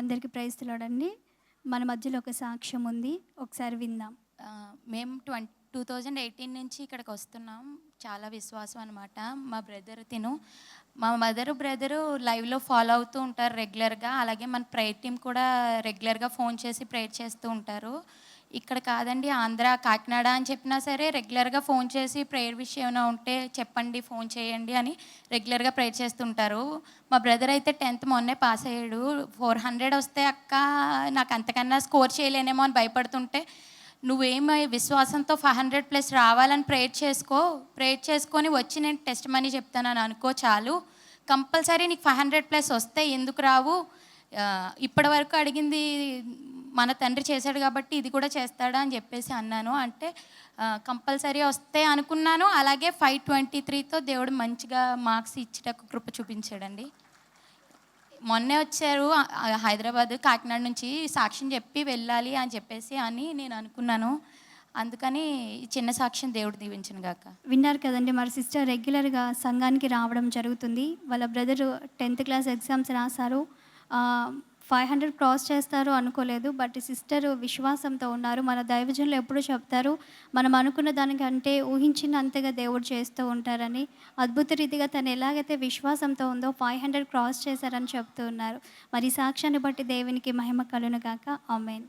అందరికీ ప్రైస్తున్నాడండి మన మధ్యలో ఒక సాక్ష్యం ఉంది. ఒకసారి విందాం. మేము ట్వంటీ టూ థౌజండ్ ఎయిటీన్ నుంచి ఇక్కడికి వస్తున్నాం. చాలా విశ్వాసం అనమాట మా బ్రదర్ తిను. మా మదర్ బ్రదరు లైవ్లో ఫాలో అవుతూ ఉంటారు రెగ్యులర్గా. అలాగే మన ప్రేయర్ టీం కూడా రెగ్యులర్గా ఫోన్ చేసి ప్రేయర్ చేస్తూ ఉంటారు. ఇక్కడ కాదండి ఆంధ్ర కాకినాడ అని చెప్పినా సరే రెగ్యులర్గా ఫోన్ చేసి ప్రేయర్ విషయం ఏమైనా ఉంటే చెప్పండి ఫోన్ చేయండి అని రెగ్యులర్గా ప్రేయర్ చేస్తుంటారు. మా బ్రదర్ అయితే టెన్త్ మొన్నే పాస్ అయ్యాడు. ఫోర్ హండ్రెడ్ వస్తే అక్క నాకు అంతకన్నా స్కోర్ చేయలేనేమో అని భయపడుతుంటే నువ్వేమై విశ్వాసంతో ఫైవ్ హండ్రెడ్ ప్లస్ రావాలని ప్రేయర్ చేసుకో ప్రేయర్ చేసుకొని వచ్చి నేను టెస్ట్ మనీ చెప్తానని అనుకో చాలు. కంపల్సరీ నీకు ఫైవ్ హండ్రెడ్ ప్లస్ వస్తే ఎందుకు రావు? ఇప్పటి వరకు అడిగింది మన తండ్రి చేశాడు కాబట్టి ఇది కూడా చేస్తాడా అని చెప్పేసి అన్నాను. అంటే కంపల్సరీ వస్తే అనుకున్నాను. అలాగే ఫైవ్ ట్వంటీ త్రీతో దేవుడు మంచిగా మార్క్స్ ఇచ్చేటకు కృప చూపించాడండి. మొన్నే వచ్చారు హైదరాబాద్ కాకినాడ నుంచి సాక్ష్యం చెప్పి వెళ్ళాలి అని చెప్పేసి అని నేను అనుకున్నాను. అందుకని చిన్న సాక్ష్యం దేవుడు దీవించను గాక. విన్నారు కదండి మరి సిస్టర్ రెగ్యులర్గా సంఘానికి రావడం జరుగుతుంది. వాళ్ళ బ్రదర్ టెన్త్ క్లాస్ ఎగ్జామ్స్ రాశారు. ఫైవ్ హండ్రెడ్ క్రాస్ చేస్తారు అనుకోలేదు బట్ సిస్టర్ విశ్వాసంతో ఉన్నారు. మన దైవజనులు ఎప్పుడు చెప్తారు మనం అనుకున్న దానికంటే ఊహించినంతగా దేవుడు చేస్తూ ఉంటారని. అద్భుత రీతిగా తను ఎలాగైతే విశ్వాసంతో ఉందో ఫైవ్ హండ్రెడ్ క్రాస్ చేశారని చెప్తూ ఉన్నారు. మరి సాక్ష్యాన్ని బట్టి దేవునికి మహిమ కలును గాక. ఆమెన్.